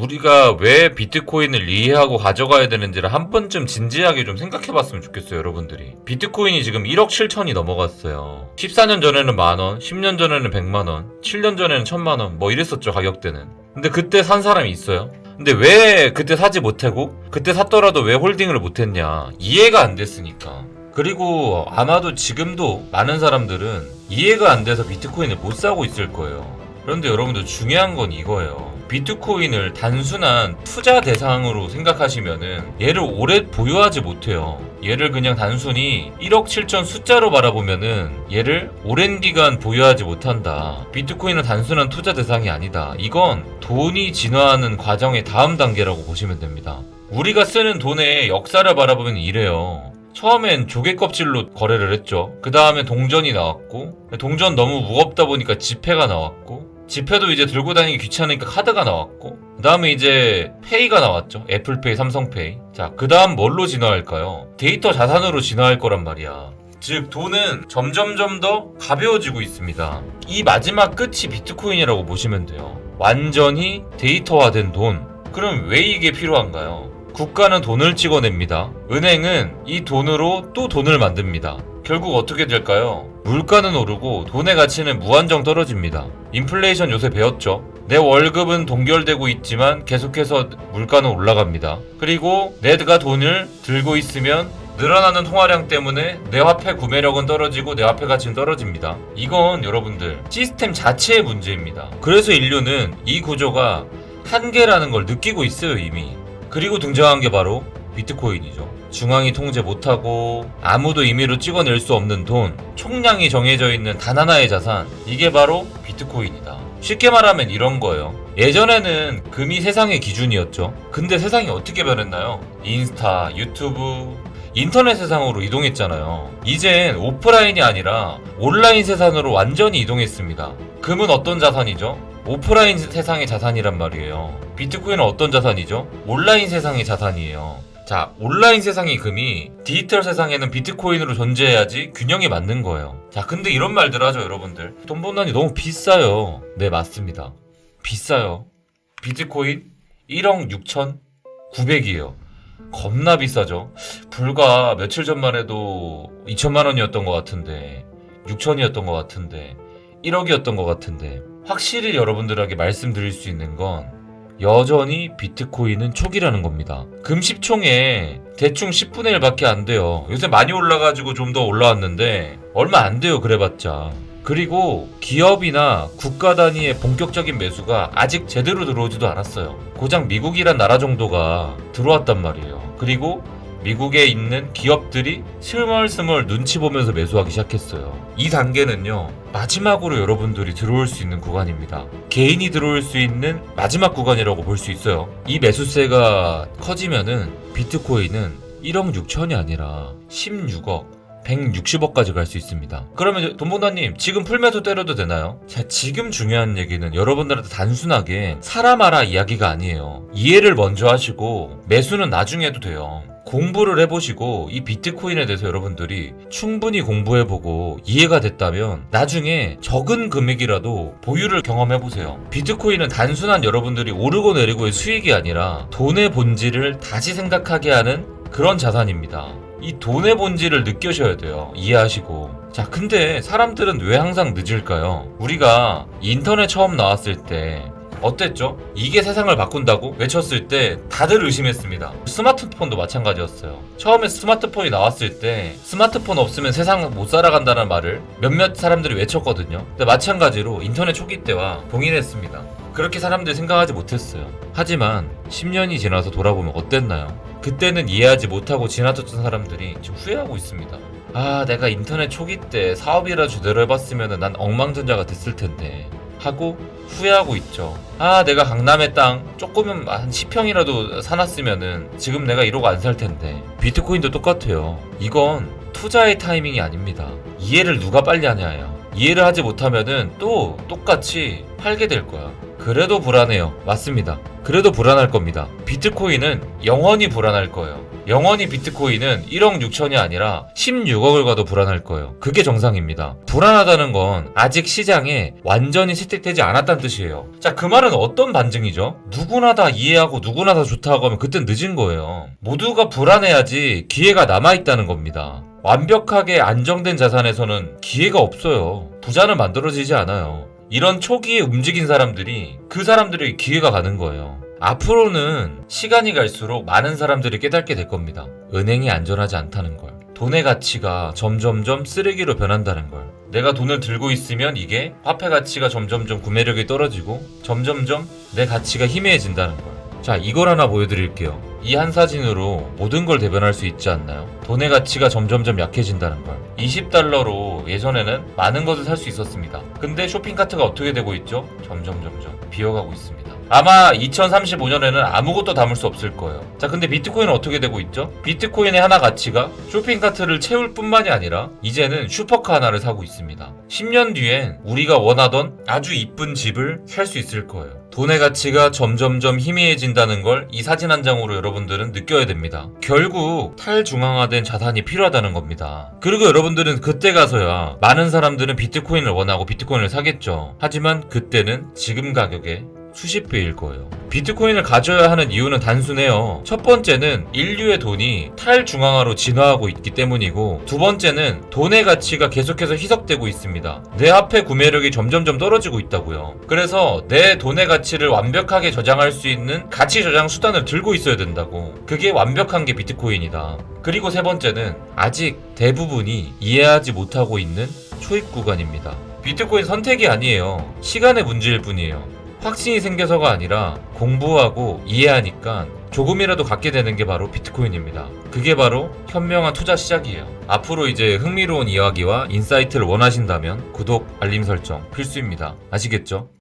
우리가 왜 비트코인을 이해하고 가져가야 되는지를 한 번쯤 진지하게 좀 생각해 봤으면 좋겠어요, 여러분들이. 비트코인이 지금 1억 7천이 넘어갔어요. 14년 전에는 만원, 10년 전에는 100만원, 7년 전에는 1000만원, 뭐 이랬었죠, 가격대는. 근데 그때 산 사람이 있어요? 근데 왜 그때 사지 못하고, 그때 샀더라도 왜 홀딩을 못했냐. 이해가 안 됐으니까. 그리고 아마도 지금도 많은 사람들은 이해가 안 돼서 비트코인을 못 사고 있을 거예요. 그런데 여러분들 중요한 건 이거예요. 비트코인을 단순한 투자 대상으로 생각하시면은 얘를 오래 보유하지 못해요. 얘를 그냥 단순히 1억 7천 숫자로 바라보면은 얘를 오랜 기간 보유하지 못한다. 비트코인은 단순한 투자 대상이 아니다. 이건 돈이 진화하는 과정의 다음 단계라고 보시면 됩니다. 우리가 쓰는 돈의 역사를 바라보면 이래요. 처음엔 조개 껍질로 거래를 했죠. 그 다음에 동전이 나왔고, 동전 너무 무겁다 보니까 지폐가 나왔고, 지폐도 이제 들고 다니기 귀찮으니까 카드가 나왔고, 그 다음에 이제 페이가 나왔죠. 애플페이, 삼성페이. 자, 그 다음 뭘로 진화할까요? 데이터 자산으로 진화할 거란 말이야. 즉, 돈은 점점점 더 가벼워지고 있습니다. 이 마지막 끝이 비트코인이라고 보시면 돼요. 완전히 데이터화된 돈. 그럼 왜 이게 필요한가요? 국가는 돈을 찍어냅니다. 은행은 이 돈으로 또 돈을 만듭니다. 결국 어떻게 될까요? 물가는 오르고 돈의 가치는 무한정 떨어집니다. 인플레이션 요새 배웠죠? 내 월급은 동결되고 있지만 계속해서 물가는 올라갑니다. 그리고 내가 돈을 들고 있으면 늘어나는 통화량 때문에 내 화폐 구매력은 떨어지고 내 화폐 가치는 떨어집니다. 이건 여러분들 시스템 자체의 문제입니다. 그래서 인류는 이 구조가 한계라는 걸 느끼고 있어요 이미. 그리고 등장한 게 바로 비트코인이죠. 중앙이 통제 못하고 아무도 임의로 찍어낼 수 없는 돈, 총량이 정해져 있는 단 하나의 자산, 이게 바로 비트코인이다. 쉽게 말하면 이런 거예요. 예전에는 금이 세상의 기준이었죠. 근데 세상이 어떻게 변했나요? 인스타, 유튜브, 인터넷 세상으로 이동했잖아요. 이젠 오프라인이 아니라 온라인 세상으로 완전히 이동했습니다. 금은 어떤 자산이죠? 오프라인 세상의 자산이란 말이에요. 비트코인은 어떤 자산이죠? 온라인 세상의 자산이에요. 자, 온라인 세상의 금이 디지털 세상에는 비트코인으로 존재해야지 균형이 맞는 거예요. 자, 근데 이런 말들 하죠, 여러분들. 돈 번다니 너무 비싸요. 네, 맞습니다. 비싸요. 비트코인 1억 6천 9백이에요. 겁나 비싸죠. 불과 며칠 전만 해도 2천만 원이었던 것 같은데, 6천이었던 것 같은데, 1억이었던 것 같은데, 확실히 여러분들에게 말씀드릴 수 있는 건 여전히 비트코인은 초기라는 겁니다. 금십총에 대충 10분의 1밖에 안 돼요. 요새 많이 올라가지고 좀 더 올라왔는데 얼마 안 돼요. 그래봤자. 그리고 기업이나 국가 단위의 본격적인 매수가 아직 제대로 들어오지도 않았어요. 고작 미국이란 나라 정도가 들어왔단 말이에요. 그리고 미국에 있는 기업들이 스멀스멀 눈치 보면서 매수하기 시작했어요. 이 단계는요, 마지막으로 여러분들이 들어올 수 있는 구간입니다. 개인이 들어올 수 있는 마지막 구간이라고 볼 수 있어요. 이 매수세가 커지면은 비트코인은 1억 6천이 아니라 16억, 160억까지 갈 수 있습니다. 그러면 돈봉다님 지금 풀매수 때려도 되나요? 자 지금 중요한 얘기는 여러분들한테 단순하게 사람아라 이야기가 아니에요. 이해를 먼저 하시고 매수는 나중에 해도 돼요. 공부를 해보시고 이 비트코인에 대해서 여러분들이 충분히 공부해보고 이해가 됐다면 나중에 적은 금액이라도 보유를 경험해보세요. 비트코인은 단순한 여러분들이 오르고 내리고의 수익이 아니라 돈의 본질을 다시 생각하게 하는 그런 자산입니다. 이 돈의 본질을 느껴셔야 돼요. 이해하시고. 자, 근데 사람들은 왜 항상 늦을까요? 우리가 인터넷 처음 나왔을 때 어땠죠? 이게 세상을 바꾼다고 외쳤을 때 다들 의심했습니다. 스마트폰도 마찬가지였어요. 처음에 스마트폰이 나왔을 때 스마트폰 없으면 세상 못 살아간다는 말을 몇몇 사람들이 외쳤거든요. 근데 마찬가지로 인터넷 초기 때와 동일했습니다. 그렇게 사람들이 생각하지 못했어요. 하지만 10년이 지나서 돌아보면 어땠나요? 그때는 이해하지 못하고 지나쳤던 사람들이 지금 후회하고 있습니다. 아, 내가 인터넷 초기 때 사업이라 제대로 해봤으면 난 엉망전자가 됐을 텐데. 하고 후회하고 있죠. 아, 내가 강남의 땅 조금은 한 10평이라도 사놨으면은 지금 내가 1억 안살 텐데. 비트코인도 똑같아요. 이건 투자의 타이밍이 아닙니다. 이해를 누가 빨리 하냐예요. 이해를 하지 못하면은 또 똑같이 팔게 될 거야. 그래도 불안해요. 맞습니다. 그래도 불안할 겁니다. 비트코인은 영원히 불안할 거예요. 영원히 비트코인은 1억 6천이 아니라 16억을 가도 불안할 거예요. 그게 정상입니다. 불안하다는 건 아직 시장에 완전히 채택되지 않았다는 뜻이에요. 자, 그 말은 어떤 반증이죠? 누구나 다 이해하고 누구나 다 좋다고 하면 그땐 늦은 거예요. 모두가 불안해야지 기회가 남아있다는 겁니다. 완벽하게 안정된 자산에서는 기회가 없어요. 부자는 만들어지지 않아요. 이런 초기에 움직인 사람들이 그 사람들에게 기회가 가는 거예요. 앞으로는 시간이 갈수록 많은 사람들이 깨닫게 될 겁니다. 은행이 안전하지 않다는 걸. 돈의 가치가 점점점 쓰레기로 변한다는 걸. 내가 돈을 들고 있으면 이게 화폐 가치가 점점점 구매력이 떨어지고 점점점 내 가치가 희미해진다는 걸. 자, 이걸 하나 보여드릴게요. 이 한 사진으로 모든 걸 대변할 수 있지 않나요? 돈의 가치가 점점점 약해진다는 걸. 20달러로 예전에는 많은 것을 살 수 있었습니다. 근데 쇼핑카트가 어떻게 되고 있죠? 점점 점점 비어가고 있습니다. 아마 2035년에는 아무것도 담을 수 없을 거예요. 자, 근데 비트코인은 어떻게 되고 있죠? 비트코인의 하나 가치가 쇼핑카트를 채울 뿐만이 아니라 이제는 슈퍼카 하나를 사고 있습니다. 10년 뒤엔 우리가 원하던 아주 이쁜 집을 살 수 있을 거예요. 돈의 가치가 점점점 희미해진다는 걸 이 사진 한 장으로 여러분들은 느껴야 됩니다. 결국 탈중앙화된 자산이 필요하다는 겁니다. 그리고 여러분들은 그때 가서야 많은 사람들은 비트코인을 원하고 비트코인을 사겠죠. 하지만 그때는 지금 가격에 수십 배일 거예요. 비트코인을 가져야 하는 이유는 단순해요. 첫 번째는 인류의 돈이 탈중앙화로 진화하고 있기 때문이고, 두 번째는 돈의 가치가 계속해서 희석되고 있습니다. 내 화폐 구매력이 점점점 떨어지고 있다고요. 그래서 내 돈의 가치를 완벽하게 저장할 수 있는 가치 저장 수단을 들고 있어야 된다고. 그게 완벽한 게 비트코인이다. 그리고 세 번째는 아직 대부분이 이해하지 못하고 있는 초입 구간입니다. 비트코인 선택이 아니에요. 시간의 문제일 뿐이에요. 확신이 생겨서가 아니라 공부하고 이해하니까 조금이라도 갖게 되는 게 바로 비트코인입니다. 그게 바로 현명한 투자 시작이에요. 앞으로 이제 흥미로운 이야기와 인사이트를 원하신다면 구독, 알림 설정 필수입니다. 아시겠죠?